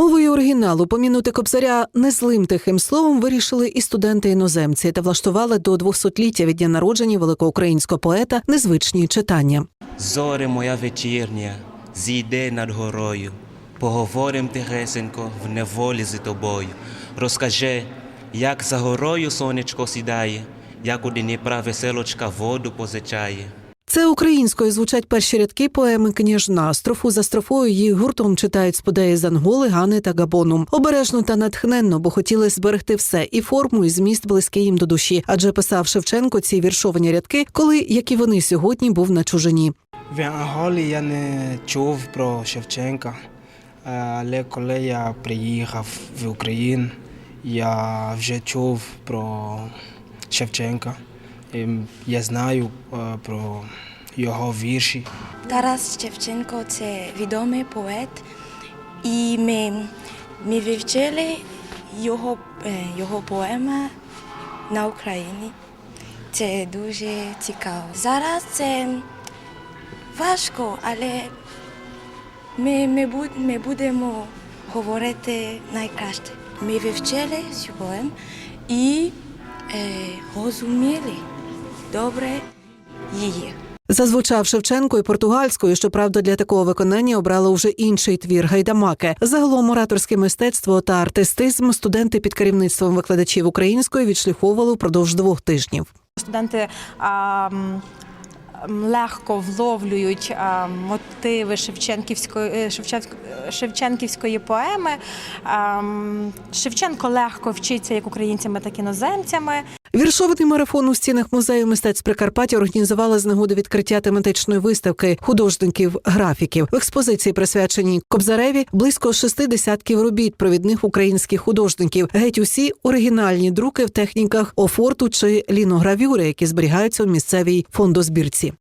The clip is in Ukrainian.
Мовою оригіналу помінути кобзаря незлим тихим словом вирішили і студенти-іноземці та влаштували до 200-ліття від дня народження великого українського поета незвичні читання. Зоре моя вечірня, зійде над горою, поговорим тихесенько в неволі з тобою. Розкажи, як за горою сонечко сідає, як у Дніпра веселочка воду позичає. Це українською звучать перші рядки поеми Княжна. Строфу за строфою її гуртом читають сподеї з Анголи, Гани та Габону. Обережно та натхненно, бо хотіли зберегти все і форму, і зміст близький їм до душі. Адже писав Шевченко ці віршовані рядки, коли, як і вони сьогодні, був на чужині. В Анголі я не чув про Шевченка, але коли я приїхав в Україну, я вже чув про Шевченка. І Я знаю е, про його вірші. Тарас Шевченко це відомий поет, і ми, ми вивчили його, е, його поема на Україні. Це дуже цікаво. Зараз це важко, але ми, ми, буд, ми будемо говорити найкраще. Ми вивчили цю поему і е, розуміли добре її. Зазвучав Шевченко і португальською. Щоправда, для такого виконання обрали вже інший твір гайдамаки. Загалом ораторське мистецтво та артистизм студенти під керівництвом викладачів української відшліфовували впродовж двох тижнів. Студенти а, легко вловлюють а, мотиви Шевченківської, е, е, Шевченківської поеми. А, Шевченко легко вчиться як українцями, так і іноземцями. Віршований марафон у стінах музею мистецтв Прикарпаття організували з нагоди відкриття тематичної виставки художників графіків в експозиції, присвяченій Кобзареві, близько шести десятків робіт провідних українських художників. Геть усі оригінальні друки в техніках офорту чи ліногравюри, які зберігаються у місцевій фондозбірці.